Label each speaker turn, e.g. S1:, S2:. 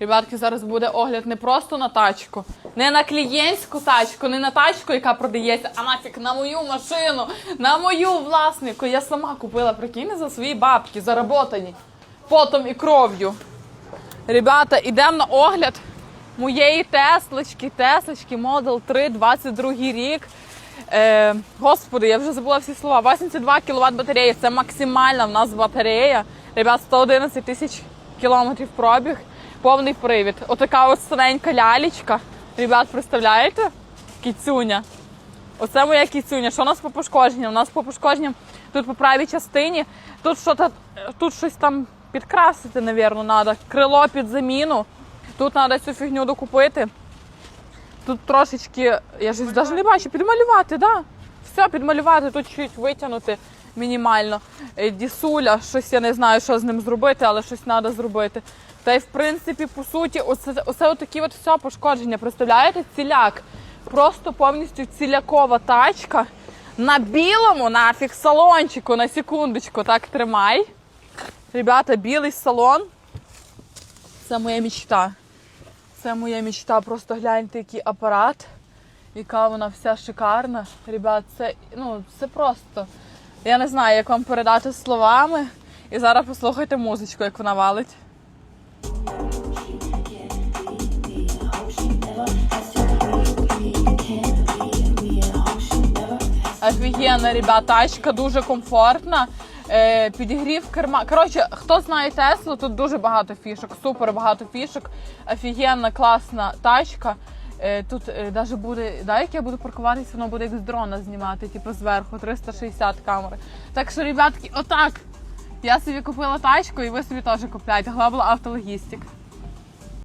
S1: Ребятки, зараз буде огляд не просто на тачку, не на клієнтську тачку, не на тачку, яка продається, а нафіг на мою машину, на мою власнику. Я сама купила, прикинь, за свої бабки, заработані потом і кров'ю. Ребята, йдемо на огляд моєї Теслочки, Теслочки Model 3, 22 рік. Е, господи, я вже забула всі слова. 82 кВт батарея. Це максимальна в нас батарея. Ребят, 111 тисяч кілометрів пробіг, повний привід. Отака от старенька лялечка. Ребят, представляєте? Кіцюня. Оце моя кіцюня. Що у нас по пошкодженням? У нас по пошкодженням тут по правій частині. Тут що тут щось там підкрасити, напевно, треба. Крило під заміну. Тут треба цю фігню докупити. Тут трошечки, я ж навіть не бачу, підмалювати, да. Все, підмалювати, тут чуть витягнути мінімально. Е, Дісуля, щось я не знаю, що з ним зробити, але щось треба зробити. Та й в принципі, по суті, оце, оце от все пошкодження. Представляєте, ціляк. Просто повністю цілякова тачка. На білому нафіг салончику, на секундочку, так тримай. Ребята, білий салон. Це моя мечта. Це моя мечта. Просто гляньте, який апарат, яка вона вся шикарна. Ребят, це, ну, це просто. Я не знаю, як вам передати словами. І зараз послухайте музичку, як вона валить. Офігенна, ребят, тачка дуже комфортна. Е, підігрів керма. Коротше, хто знає Теслу, тут дуже багато фішок, супер багато фішок. Офігенна, класна тачка. Е, тут е, даже буде, да, як я буду паркуватися, воно буде як з дрона знімати, типу зверху, 360 камери. Так що, ребятки, отак. Я собі купила тачку і ви собі теж купляйте. Глобал автологістик.